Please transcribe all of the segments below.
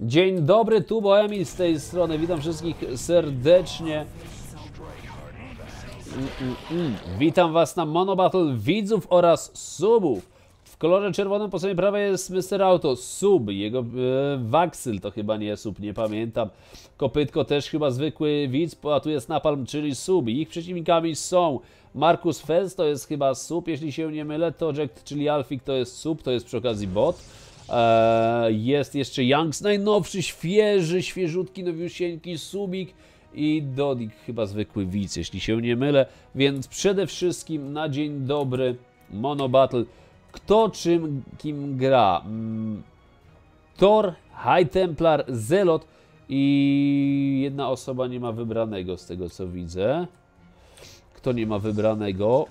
Dzień dobry, tu Boemi z tej strony. Witam wszystkich serdecznie. Mm, mm, mm. Witam Was na Mono Battle widzów oraz subów. W kolorze czerwonym po stronie prawej jest Mr. Auto, sub. Jego e, Waxyl to chyba nie sub, nie pamiętam. Kopytko też chyba zwykły widz, a tu jest Napalm, czyli sub. Ich przeciwnikami są Markus Fez, to jest chyba sub, jeśli się nie mylę. Toject, czyli Alfik to jest sub, to jest przy okazji bot. Eee, jest jeszcze Youngs, najnowszy, świeży, świeżutki, nowiusieńki subik i Dodik, chyba zwykły widz, jeśli się nie mylę. Więc przede wszystkim na dzień dobry Mono Battle. Kto czym kim gra? Mm, Thor, High Templar, Zelot i jedna osoba nie ma wybranego z tego co widzę. Kto nie ma wybranego?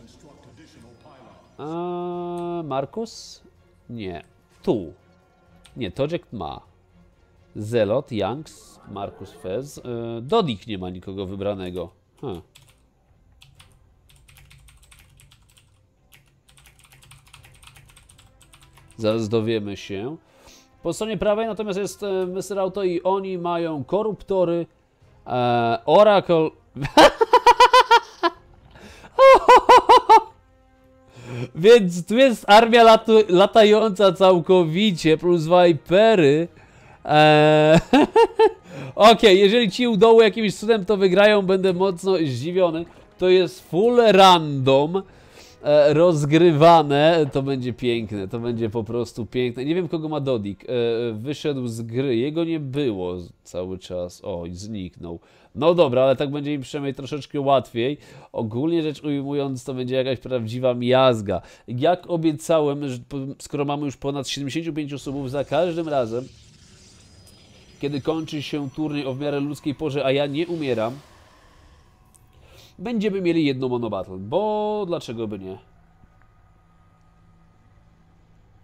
A, Markus? Nie. Tu. Nie, Tojek ma. Zelot, Youngs, Markus Fez. Yy, Dodik nie ma nikogo wybranego. Huh. Zaraz dowiemy się. Po stronie prawej natomiast jest e, Mr. Auto i oni mają koruptory, e, Oracle... Więc tu jest armia latu, latająca całkowicie, plus Vipery. Eee, Okej, okay, jeżeli ci u dołu jakimś cudem to wygrają, będę mocno zdziwiony. To jest full random e, rozgrywane. To będzie piękne, to będzie po prostu piękne. Nie wiem kogo ma Dodik. E, wyszedł z gry, jego nie było cały czas. O, i zniknął. No dobra, ale tak będzie im przynajmniej troszeczkę łatwiej. Ogólnie rzecz ujmując, to będzie jakaś prawdziwa miazga. Jak obiecałem, że skoro mamy już ponad 75 subów za każdym razem, kiedy kończy się turniej o w miarę ludzkiej porze, a ja nie umieram, będziemy mieli jedno monobattle, bo dlaczego by nie?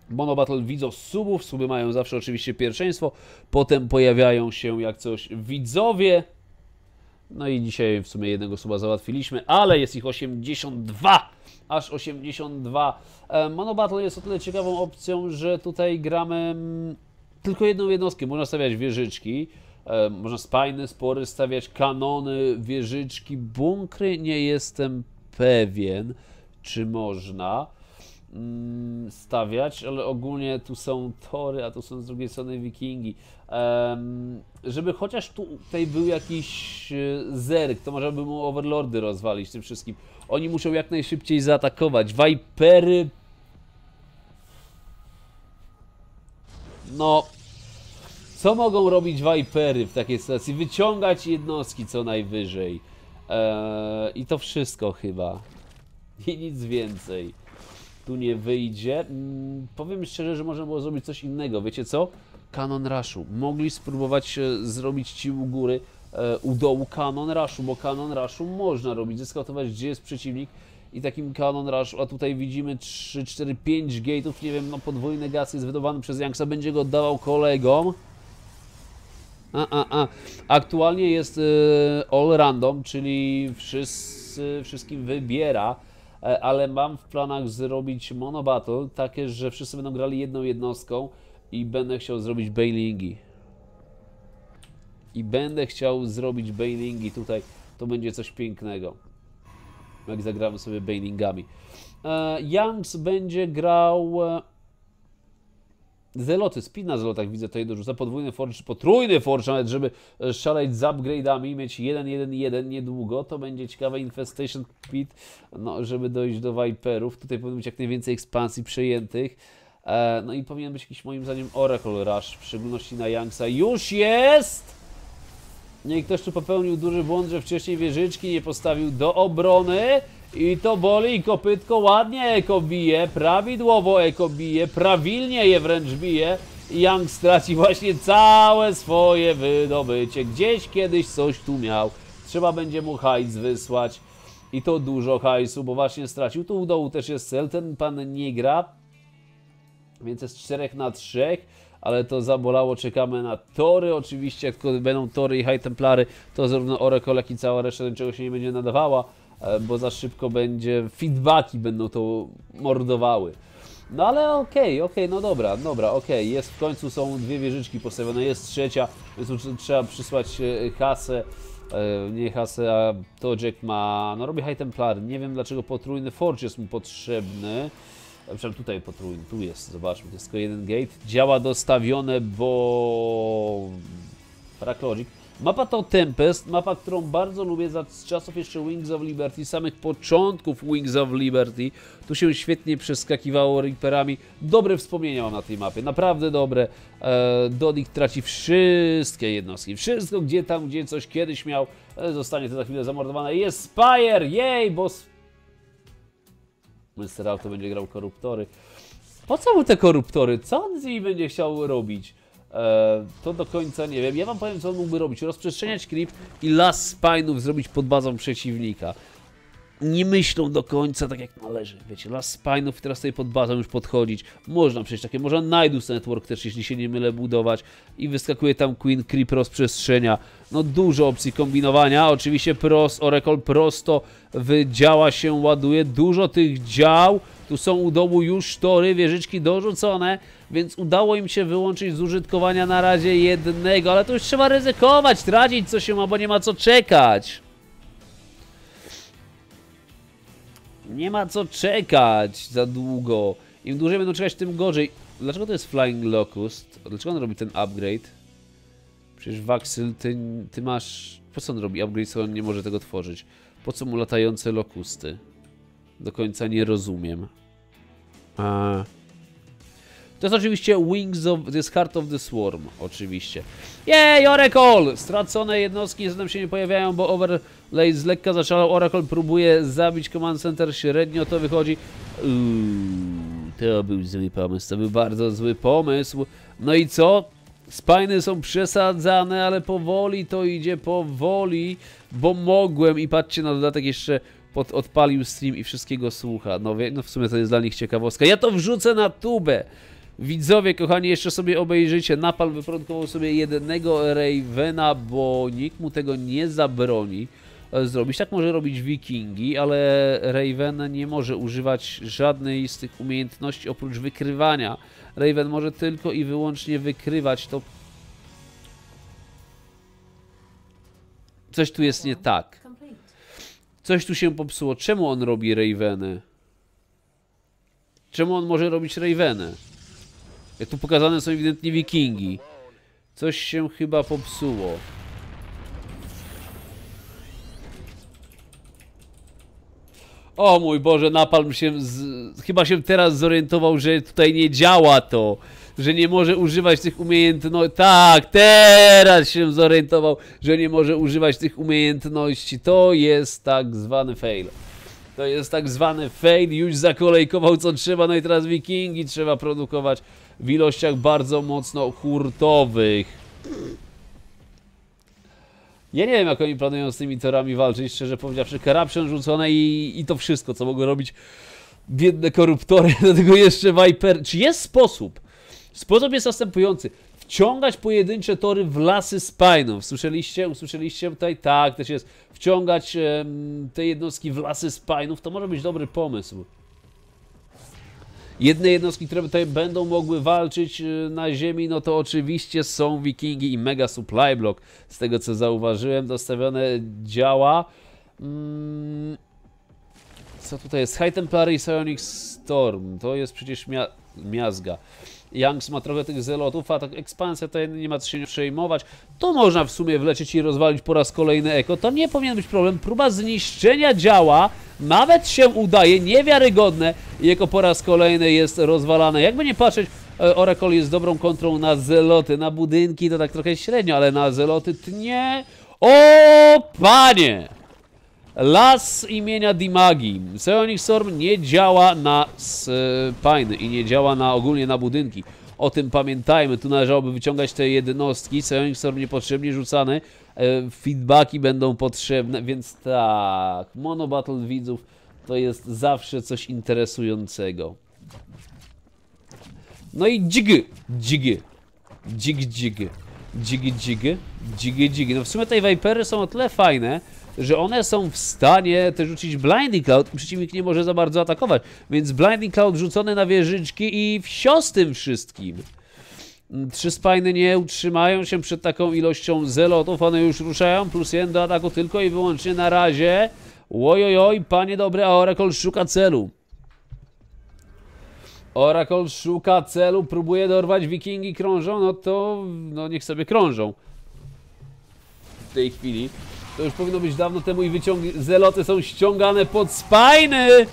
Monobattle widzą subów, suby mają zawsze oczywiście pierwszeństwo, potem pojawiają się jak coś widzowie, no i dzisiaj w sumie jednego suba załatwiliśmy, ale jest ich 82! Aż 82. E, Mono Battle jest o tyle ciekawą opcją, że tutaj gramy mm, tylko jedną jednostkę. Można stawiać wieżyczki, e, można spajne spory stawiać, kanony, wieżyczki, bunkry. Nie jestem pewien, czy można. Mm, stawiać, ale ogólnie tu są tory, a tu są z drugiej strony wikingi. Żeby chociaż tutaj był jakiś e, zerk, to może by mu overlordy rozwalić tym wszystkim. Oni muszą jak najszybciej zaatakować. Vipery... No... Co mogą robić Vipery w takiej sytuacji? Wyciągać jednostki co najwyżej. Eee, I to wszystko chyba. I nic więcej tu nie wyjdzie. Mm, powiem szczerze, że można było zrobić coś innego. Wiecie co? Kanon Rushu. Mogli spróbować e, zrobić ci u góry, e, u dołu Kanon Rushu, bo Kanon Rushu można robić, zeskautować gdzie jest przeciwnik i takim Kanon Rushu, a tutaj widzimy 3, 4, 5 gate'ów, nie wiem, no podwójny gaz jest wydawany przez Youngsa, będzie go oddawał kolegom. A, a, a. Aktualnie jest y, all random, czyli wszyscy, wszystkim wybiera E, ale mam w planach zrobić mono battle, takie, że wszyscy będą grali jedną jednostką i będę chciał zrobić bailingi. I będę chciał zrobić bailingi tutaj, to będzie coś pięknego. Jak zagramy sobie bailingami. E, Youngs będzie grał e, Zeloty, speed na zelotach widzę tutaj dorzuca, podwójny forge, czy potrójny forge nawet, żeby e, szaleć z upgrade'ami, mieć 1-1-1 niedługo, to będzie ciekawe. Infestation speed, no, żeby dojść do Viperów, tutaj powinno być jak najwięcej ekspansji przejętych, e, no i powinien być jakiś moim zdaniem Oracle Rush, w szczególności na Youngsa, już jest! Nie, ktoś tu popełnił duży błąd, że wcześniej wieżyczki nie postawił do obrony, i to boli, kopytko ładnie eko bije, prawidłowo eko bije, prawilnie je wręcz bije. Young straci właśnie całe swoje wydobycie. Gdzieś kiedyś coś tu miał. Trzeba będzie mu hajs wysłać. I to dużo hajsu, bo właśnie stracił. Tu u dołu też jest cel, ten pan nie gra. Więc jest 4 na 3 ale to zabolało. Czekamy na tory. Oczywiście, jak będą tory i high templary, to zarówno Oracle, jak i cała reszta niczego się nie będzie nadawała. E, bo za szybko będzie, feedbacki będą to mordowały. No ale okej, okej, no dobra, dobra, okej, jest w końcu są dwie wieżyczki postawione, jest trzecia, więc trzeba przysłać e, hasę, e, nie hasę, a to Jack ma, no robi High Templar, nie wiem dlaczego potrójny Forge jest mu potrzebny, Przepraszam, tutaj potrójny, tu jest, zobaczmy, to jest tylko jeden gate, działa dostawione, bo... Frack Logic. Mapa to Tempest, mapa, którą bardzo lubię z czasów jeszcze Wings of Liberty, samych początków Wings of Liberty. Tu się świetnie przeskakiwało Reaperami. Dobre wspomnienia mam na tej mapie, naprawdę dobre. E, Dodik traci wszystkie jednostki, wszystko gdzie tam, gdzie coś kiedyś miał, e, zostanie to za chwilę zamordowane. Jest Spire, jej, bo... Mr. Auto będzie grał koruptory. Po co mu te koruptory? Co on z nimi będzie chciał robić? E, to do końca nie wiem. Ja wam powiem, co on mógłby robić. Rozprzestrzeniać creep i las spinów zrobić pod bazą przeciwnika. Nie myślą do końca tak jak należy. Wiecie, las spinów teraz sobie pod bazą już podchodzić. Można przecież takie, można Nidus Network też, jeśli się nie mylę, budować. I wyskakuje tam Queen Creep rozprzestrzenia. No dużo opcji kombinowania. Oczywiście pros, Oracle prosto w działa się ładuje. Dużo tych dział. Tu są u dołu już tory, wieżyczki dorzucone, więc udało im się wyłączyć z użytkowania na razie jednego, ale to już trzeba ryzykować, tracić co się ma, bo nie ma co czekać. Nie ma co czekać za długo. Im dłużej będą czekać, tym gorzej. Dlaczego to jest Flying Locust? Dlaczego on robi ten upgrade? Przecież Waxyl, ty, ty masz... Po co on robi upgrade, skoro on nie może tego tworzyć? Po co mu latające lokusty? Do końca nie rozumiem. A... To jest oczywiście Wings of... To jest Heart of the Swarm, oczywiście. Jej, Oracle! Stracone jednostki nam się nie pojawiają, bo Overlay z lekka zaszalał. Oracle próbuje zabić Command Center, średnio to wychodzi. Uuu, to był zły pomysł, to był bardzo zły pomysł. No i co? Spiny są przesadzane, ale powoli to idzie, powoli, bo mogłem i patrzcie na dodatek jeszcze pod, odpalił stream i wszystkiego słucha. No, wie, no w sumie to jest dla nich ciekawostka. Ja to wrzucę na tubę. Widzowie, kochani, jeszcze sobie obejrzycie. Napal wyprodukował sobie jednego Ravena, bo nikt mu tego nie zabroni zrobić. Tak może robić Wikingi, ale Raven nie może używać żadnej z tych umiejętności oprócz wykrywania. Raven może tylko i wyłącznie wykrywać. To coś tu jest nie tak. Coś tu się popsuło. Czemu on robi Raveny? Czemu on może robić Raveny? Jak tu pokazane są ewidentnie wikingi. Coś się chyba popsuło. O mój Boże, Napalm się z... chyba się teraz zorientował, że tutaj nie działa to. Że nie może używać tych umiejętności. Tak, teraz się zorientował, że nie może używać tych umiejętności. To jest tak zwany fail. To jest tak zwany fail, już zakolejkował co trzeba, no i teraz wikingi trzeba produkować w ilościach bardzo mocno hurtowych. Ja nie wiem, jak oni planują z tymi torami walczyć, szczerze powiedziawszy. Corruption rzucone i, i to wszystko, co mogą robić biedne koruptory, do tego jeszcze Viper. Czy jest sposób? Sposób jest następujący. Wciągać pojedyncze tory w lasy spinów. Słyszeliście? Usłyszeliście tutaj? Tak, też jest. Wciągać em, te jednostki w lasy spinów to może być dobry pomysł. Jedne jednostki, które tutaj będą mogły walczyć y, na ziemi, no to oczywiście są wikingi i mega supply block. Z tego co zauważyłem, dostawione działa. Mm, co tutaj jest? High Templary i Psionic Storm. To jest przecież mia miazga. Youngs ma trochę tych zelotów, a tak ekspansja to nie ma co się przejmować. To można w sumie wlecieć i rozwalić po raz kolejny eko. To nie powinien być problem. Próba zniszczenia działa nawet się udaje, niewiarygodne. I eko po raz kolejny jest rozwalane. Jakby nie patrzeć, e, Oracle jest dobrą kontrą na zeloty, na budynki to tak trochę średnio, ale na zeloty tnie. O panie! Las imienia Dimagi. Psionic Storm nie działa na spiny i nie działa na ogólnie na budynki. O tym pamiętajmy. Tu należałoby wyciągać te jednostki. Psionic Storm niepotrzebnie rzucany. E, Feedbacki będą potrzebne, więc tak. Mono Battle widzów to jest zawsze coś interesującego. No i dźg, dźg, dźg, dźg. Dzigi, dzigi, dzigi, dzigi. No w sumie te Vipery są o tyle fajne, że one są w stanie też rzucić Blinding Cloud i przeciwnik nie może za bardzo atakować. Więc Blinding Cloud rzucony na wieżyczki i wsio z tym wszystkim. Trzy spajny nie utrzymają się przed taką ilością zelotów, one już ruszają, plus jeden do ataku tylko i wyłącznie na razie. Ojojoj, panie dobre, a Oracle szuka celu. Oracle szuka celu, próbuje dorwać, wikingi krążą, no to no niech sobie krążą. W tej chwili. To już powinno być dawno temu i wyciągi zeloty są ściągane pod spajny!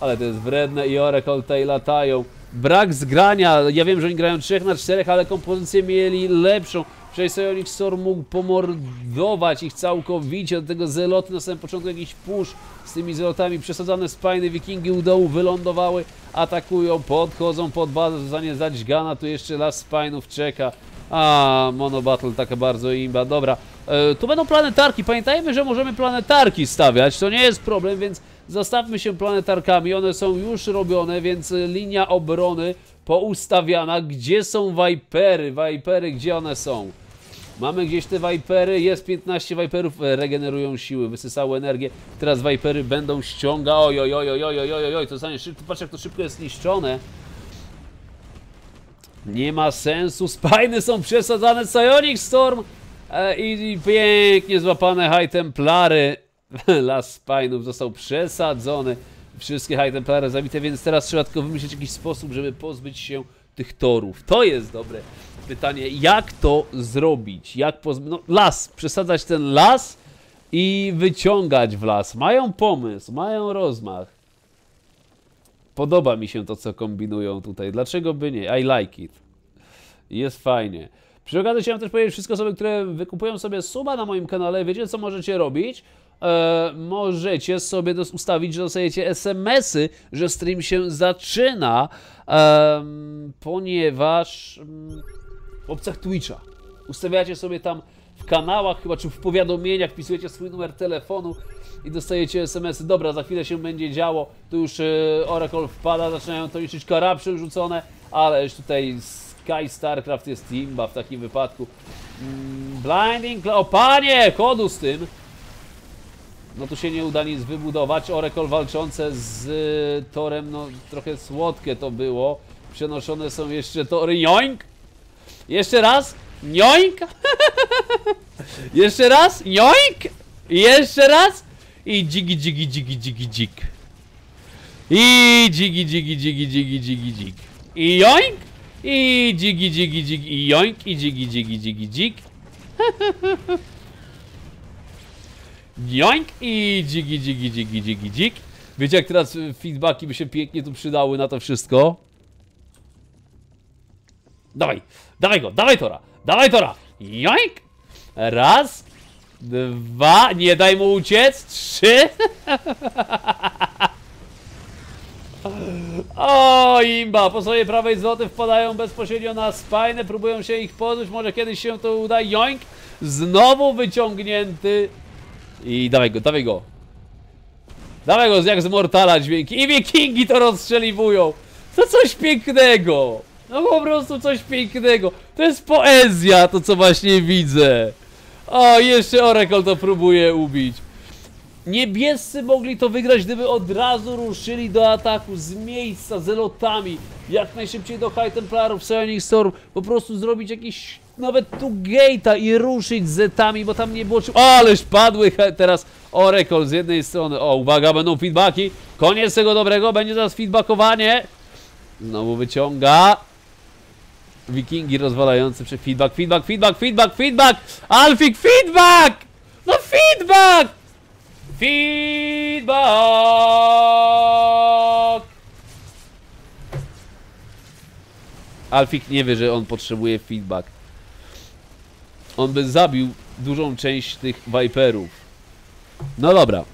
Ale to jest wredne i Oracle tutaj latają. Brak zgrania, ja wiem, że oni grają 3 na 4, ale kompozycję mieli lepszą. Przecież Sonic Storm mógł pomordować ich całkowicie. Do tego zeloty na samym początku jakiś push z tymi zelotami. Przesadzane spajny, wikingi u dołu wylądowały, atakują, podchodzą pod bazę, zostanie zadźgana. Tu jeszcze las spajnów czeka. A, Mono Battle taka bardzo imba. Dobra, e, tu będą planetarki. Pamiętajmy, że możemy planetarki stawiać. To nie jest problem, więc zostawmy się planetarkami. One są już robione, więc linia obrony poustawiana. Gdzie są Vipery? Vipery, gdzie one są? Mamy gdzieś te Vipery, jest 15 Viperów, e, regenerują siły, wysysały energię. Teraz Vipery będą ściąga. Oj, oj, oj, oj, oj, oj, oj, oj, to zostanie szybko. Patrz, jak to szybko jest niszczone. Nie ma sensu. Spajny są przesadzane. Psionic Storm e, i, i pięknie złapane High Templary. Las Spinów został przesadzony. Wszystkie High Templary zabite, więc teraz trzeba tylko wymyślić jakiś sposób, żeby pozbyć się tych torów. To jest dobre pytanie. Jak to zrobić? Jak pozbyć... No, las. Przesadzać ten las i wyciągać w las. Mają pomysł, mają rozmach. Podoba mi się to, co kombinują tutaj. Dlaczego by nie? I like it. Jest fajnie. Przy okazji chciałem też powiedzieć, wszystkie osoby, które wykupują sobie suba na moim kanale, wiecie co możecie robić? E, możecie sobie ustawić, że dostajecie SMS-y, że stream się zaczyna, em, ponieważ em, w opcjach Twitcha ustawiacie sobie tam w kanałach chyba, czy w powiadomieniach wpisujecie swój numer telefonu i dostajecie SMS-y. Dobra, za chwilę się będzie działo. Tu już e, Oracle wpada, zaczynają to liczyć corruption rzucone, ale już tutaj Sky Starcraft jest imba w takim wypadku. Mm, Blinding. O panie, chodu z tym. No tu się nie uda nic wybudować. Oracle walczące z y, torem, no trochę słodkie to było. Przenoszone są jeszcze tory. Joink! Jeszcze raz. Joink! Jeszcze raz. Joink! Jeszcze raz. I dzigi, dzigi, dzigi, dzigi, dzik. I dzigi, dzigi, dzigi, dzigi, dzigi, dzik. I joink! I dzigi, dzigi, dzigi, i joink! I dzigi, dzigi, dzigi, dzik. Joink! I dzigi, dzigi, dzigi, dzigi, dzik. Wiecie jak teraz y, feedbacki by się pięknie tu przydały na to wszystko? Dawaj, dawaj go, dawaj Tora, dawaj Tora. Joink! Raz, dwa, nie daj mu uciec, trzy. O, imba, po swojej prawej zloty wpadają bezpośrednio na spajnę, próbują się ich pozbyć, może kiedyś się to uda, joink, znowu wyciągnięty. I dawaj go, dawaj go, dawaj go jak z Mortala dźwięki. I wikingi to rozstrzeliwują, to coś pięknego, no po prostu coś pięknego, to jest poezja, to co właśnie widzę, o, jeszcze Oracle to próbuje ubić. Niebiescy mogli to wygrać, gdyby od razu ruszyli do ataku z miejsca, z elotami, jak najszybciej do High Templarów, Psionic Storm, po prostu zrobić jakiś, nawet tu gate'a i ruszyć z zetami, bo tam nie było. O, ależ padły teraz Oracle z jednej strony, o, uwaga, będą feedbacki, koniec tego dobrego, będzie zaraz feedbackowanie, znowu wyciąga, Wikingi rozwalający przy feedback, feedback, feedback, feedback, feedback, Alfik, feedback, no feedback! Feedback! Alfik nie wie, że on potrzebuje feedback. On by zabił dużą część tych Viperów. No dobra.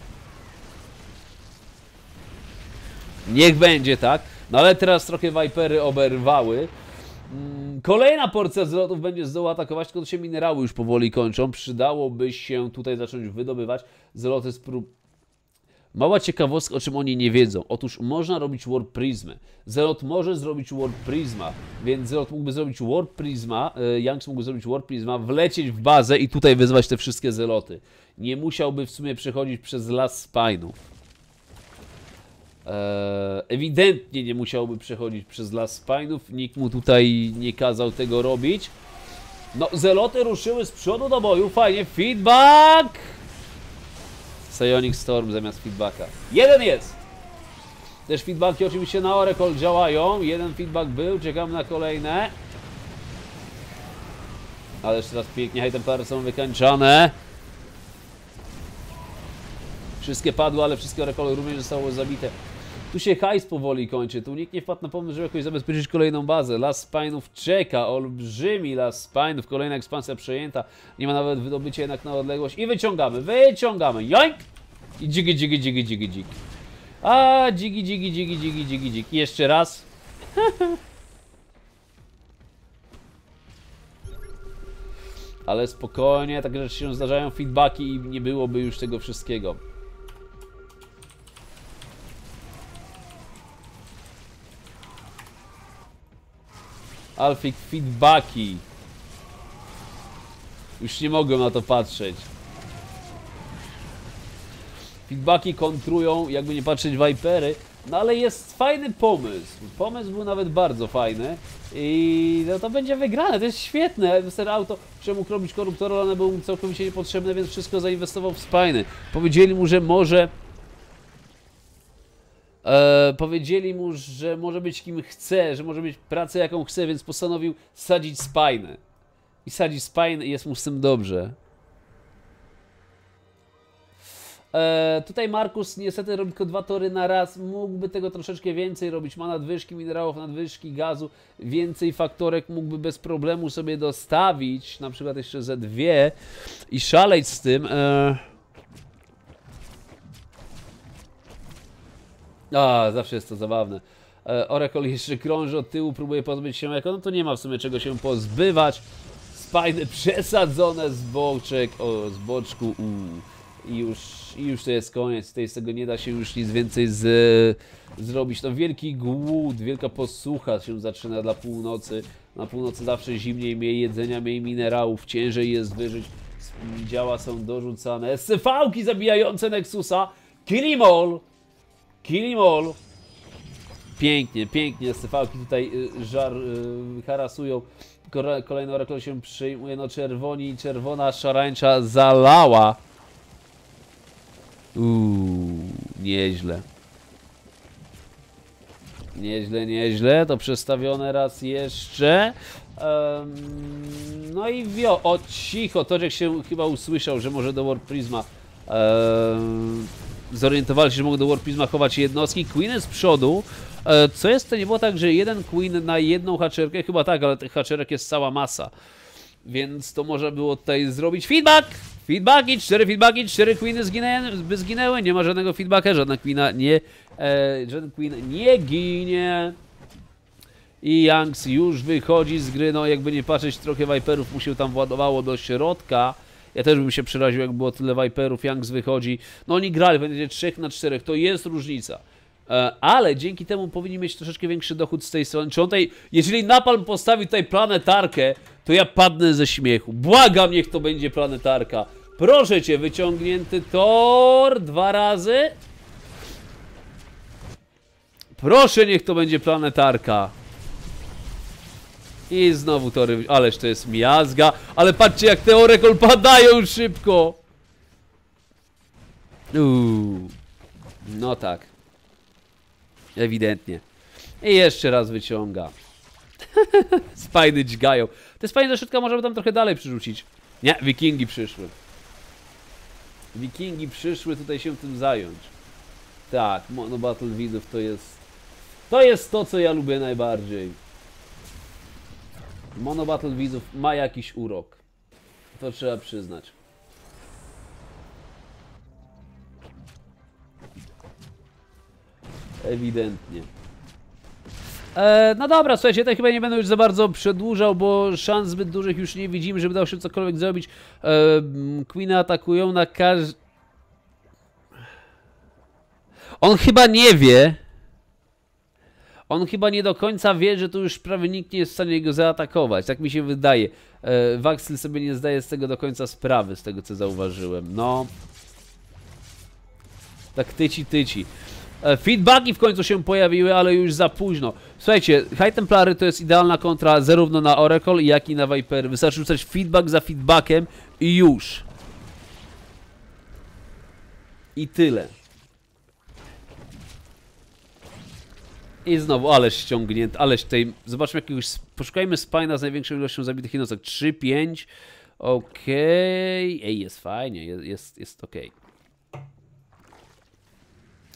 Niech będzie tak. No ale teraz trochę Vipery oberwały. Mm, Kolejna porcja zlotów będzie z dołu atakować, tylko się minerały już powoli kończą. Przydałoby się tutaj zacząć wydobywać. Zloty sprób... Mała ciekawostka, o czym oni nie wiedzą. Otóż można robić Warp Prismy. Zelot może zrobić Warp Prisma, więc Zelot mógłby zrobić Warp Prisma, e, Yanks mógłby zrobić Warp Prisma, wlecieć w bazę i tutaj wyzwać te wszystkie Zeloty. Nie musiałby w sumie przechodzić przez las Spine'ów. E, ewidentnie nie musiałby przechodzić przez las Spine'ów, nikt mu tutaj nie kazał tego robić. No, Zeloty ruszyły z przodu do boju, fajnie, feedback! Psionic Storm zamiast feedbacka. Jeden jest! Też feedbacki oczywiście na Oracle działają. Jeden feedback był, czekam na kolejne. Ale jeszcze raz pięknie, high templary są wykańczane. Wszystkie padły, ale wszystkie Oracle również zostało zabite. Tu się hajs powoli kończy, tu nikt nie wpadł na pomysł, żeby jakoś zabezpieczyć kolejną bazę. Las Spine'ów czeka, olbrzymi Las Spine'ów, kolejna ekspansja przejęta. Nie ma nawet wydobycia jednak na odległość i wyciągamy, wyciągamy, joink! I dzigi, dzigi, dzigi, dzigi, dzigi. A, dzigi, dzigi, dzigi, dzigi, dzigi, dzigi. Jeszcze raz. Ale spokojnie, takie rzeczy się zdarzają, feedbacki i nie byłoby już tego wszystkiego. Alfik feedbacki. Już nie mogłem na to patrzeć. Feedbacki kontrują, jakby nie patrzeć, Vipery. No ale jest fajny pomysł. Pomysł był nawet bardzo fajny. I no to będzie wygrane, to jest świetne. Mr. Auto, czemu robić koruptor, one były całkowicie niepotrzebne, więc wszystko zainwestował w spajny. Powiedzieli mu, że może E, powiedzieli mu, że może być kim chce, że może mieć pracę jaką chce, więc postanowił sadzić spajny. I sadzić spajny i jest mu z tym dobrze. E, tutaj Markus niestety robi tylko dwa tory na raz. Mógłby tego troszeczkę więcej robić. Ma nadwyżki minerałów, nadwyżki gazu, więcej faktorek mógłby bez problemu sobie dostawić. Na przykład jeszcze ze dwie i szaleć z tym. E, A, zawsze jest to zabawne. E, Oracle jeszcze krąży od tyłu, próbuje pozbyć się jako, no to nie ma w sumie czego się pozbywać. Spajny przesadzone z boczek, o, z boczku. I już, I już to jest koniec, tutaj z tego nie da się już nic więcej z, zrobić. No wielki głód, wielka posłucha się zaczyna dla północy. Na północy zawsze zimniej, mniej jedzenia, mniej minerałów, ciężej jest wyżyć. Działa są dorzucane. SCV-ki zabijające Nexusa. Kill! Kill him all. Pięknie, pięknie. Stefałki tutaj y, żar y, harasują. Kolejny orakel się przyjmuje. No czerwoni, czerwona szarańcza zalała. Uuu, nieźle. Nieźle, nieźle. To przestawione raz jeszcze. No i wio. O, cicho. Toczek się chyba usłyszał, że może do War Prisma. Um, zorientowali się, że mogą do Warpizma chować jednostki. Queen z przodu. E, co jest, to nie było tak, że jeden Queen na jedną haczerkę? Chyba tak, ale tych haczerek jest cała masa. Więc to można było tutaj zrobić feedback! Feedbacki, cztery feedbacki, cztery queeny zginęły, by zginęły, nie ma żadnego feedbacka, żadna queena nie, e, żaden queen nie ginie. I Youngs już wychodzi z gry, no jakby nie patrzeć, trochę Viperów mu się tam władowało do środka. Ja też bym się przeraził, jak było tyle Viperów, Youngs wychodzi. No oni grali, będzie 3 na 4, to jest różnica. E, ale dzięki temu powinni mieć troszeczkę większy dochód z tej strony. Czy on tutaj, jeżeli Napalm postawi tutaj planetarkę, to ja padnę ze śmiechu. Błagam, niech to będzie planetarka. Proszę cię, wyciągnięty tor dwa razy. Proszę, niech to będzie planetarka. I znowu tory, ależ to jest miazga, ale patrzcie jak te Oracle padają szybko. Uuu. No tak. Ewidentnie. I jeszcze raz wyciąga. Spajny dźgają. Te spajny do środka możemy tam trochę dalej przyrzucić. Nie, wikingi przyszły. Wikingi przyszły tutaj się tym zająć. Tak, Mono Battle Widów to jest... To jest to, co ja lubię najbardziej. Mono Battle widzów ma jakiś urok. To trzeba przyznać. Ewidentnie. E, no dobra, słuchajcie, to chyba nie będę już za bardzo przedłużał, bo szans zbyt dużych już nie widzimy, żeby dało się cokolwiek zrobić. E, Queeny atakują na każdy... On chyba nie wie. On chyba nie do końca wie, że tu już prawie nikt nie jest w stanie go zaatakować. Tak mi się wydaje. E, sobie nie zdaje z tego do końca sprawy, z tego co zauważyłem. No. Tak tyci tyci. E, Feedbacki w końcu się pojawiły, ale już za późno. Słuchajcie, High Templary to jest idealna kontra zarówno na Oracle, jak i na Viper. Wystarczy rzucać feedback za feedbackiem i już. I tyle. I znowu, ależ ściągnięty, ależ tutaj, zobaczmy jakiegoś, poszukajmy spina z największą ilością zabitych jednostek, 3, 5, okej, ej, jest fajnie, jest, jest, jest okej.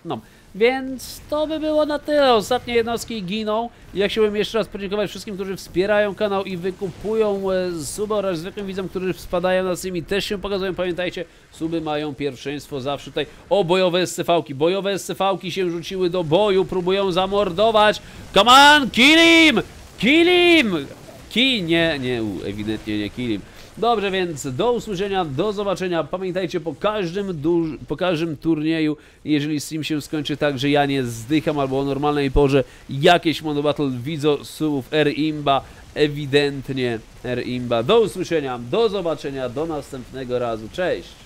No, więc to by było na tyle. Ostatnie jednostki giną. Ja chciałbym jeszcze raz podziękować wszystkim, którzy wspierają kanał i wykupują e, suby oraz zwykłym widzom, którzy spadają na tymi też się pokazują. Pamiętajcie, suby mają pierwszeństwo zawsze tutaj. O, bojowe SCV-ki. Bojowe SCV-ki się rzuciły do boju, próbują zamordować. Come on, kill him! Kill him! Kill, nie, nie, u, ewidentnie nie kill him. Dobrze, więc do usłyszenia, do zobaczenia. Pamiętajcie, po każdym, duż, po każdym turnieju, jeżeli stream się skończy tak, że ja nie zdycham albo o normalnej porze, jakieś Mono Battle widzą słów R-Imba, ewidentnie R-Imba. Do usłyszenia, do zobaczenia, do następnego razu. Cześć!